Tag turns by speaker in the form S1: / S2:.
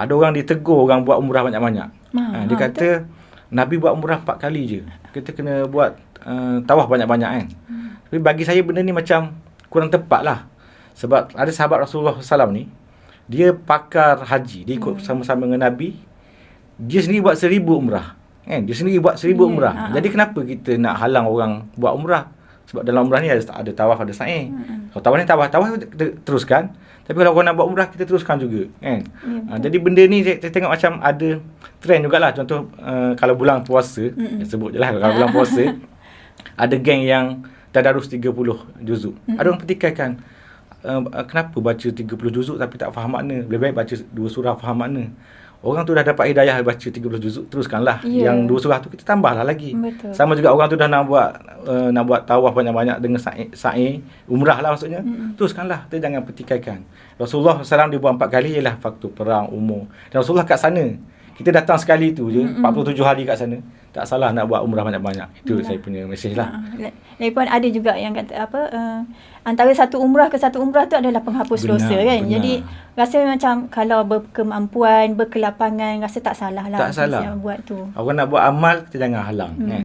S1: Ada orang ditegur orang buat umrah banyak-banyak.
S2: Ha,
S1: Ha, dia
S2: ha,
S1: kata Nabi buat umrah empat kali je. Kita kena buat uh, tawaf banyak-banyak kan.
S2: Hmm.
S1: Tapi bagi saya benda ni macam kurang tepat lah. Sebab ada sahabat Rasulullah SAW ni, dia pakar haji. Dia ikut
S2: Hmm.
S1: sama-sama dengan Nabi. Dia sendiri buat seribu umrah. Kan? Dia sendiri buat seribu
S2: Ya,
S1: umrah.
S2: ha.
S1: Jadi kenapa kita nak halang orang buat umrah? Sebab dalam umrah ni ada, ada tawaf, ada sa'i.
S2: Hmm.
S1: Kalau tawaf ni tawaf, tawaf kita teruskan. Tapi kalau orang nak buat umrah, kita teruskan juga. Kan?
S2: Ya,
S1: Ha, jadi benda ni saya, saya tengok macam ada trend jugalah. Contoh uh, kalau bulan puasa,
S2: Mm-mm.
S1: saya sebut je lah kalau bulan puasa, ada geng yang tadarus 30 juzuk. Ada orang petikaikan, uh, kenapa baca 30 juzuk tapi tak faham makna? Lebih baik baca dua surah faham makna. Orang tu dah dapat hidayah baca 30 juzuk, teruskanlah.
S2: Ya.
S1: Yang dua surah tu kita tambahlah lagi.
S2: Betul.
S1: Sama juga orang tu dah nak buat uh, nak buat tawaf banyak-banyak dengan sa'i, sa'i umrah lah maksudnya.
S2: Mm-mm.
S1: Teruskanlah, kita jangan petikaikan. Rasulullah SAW dia buat empat kali ialah faktor perang umur. Dan Rasulullah kat sana. Kita datang sekali tu je,
S2: Mm-mm.
S1: 47 hari kat sana. Tak salah nak buat umrah banyak-banyak. Itu
S2: Yalah.
S1: saya punya mesej lah.
S2: Ha, Lagipun ada juga yang kata apa uh, antara satu umrah ke satu umrah tu adalah penghapus
S1: Benar,
S2: dosa kan.
S1: benar.
S2: Jadi rasa macam kalau berkemampuan, berkelapangan rasa tak salah lah
S1: Tak salah.
S2: buat tu.
S1: Orang nak buat amal, kita jangan halang.
S2: Hmm.
S1: Kan?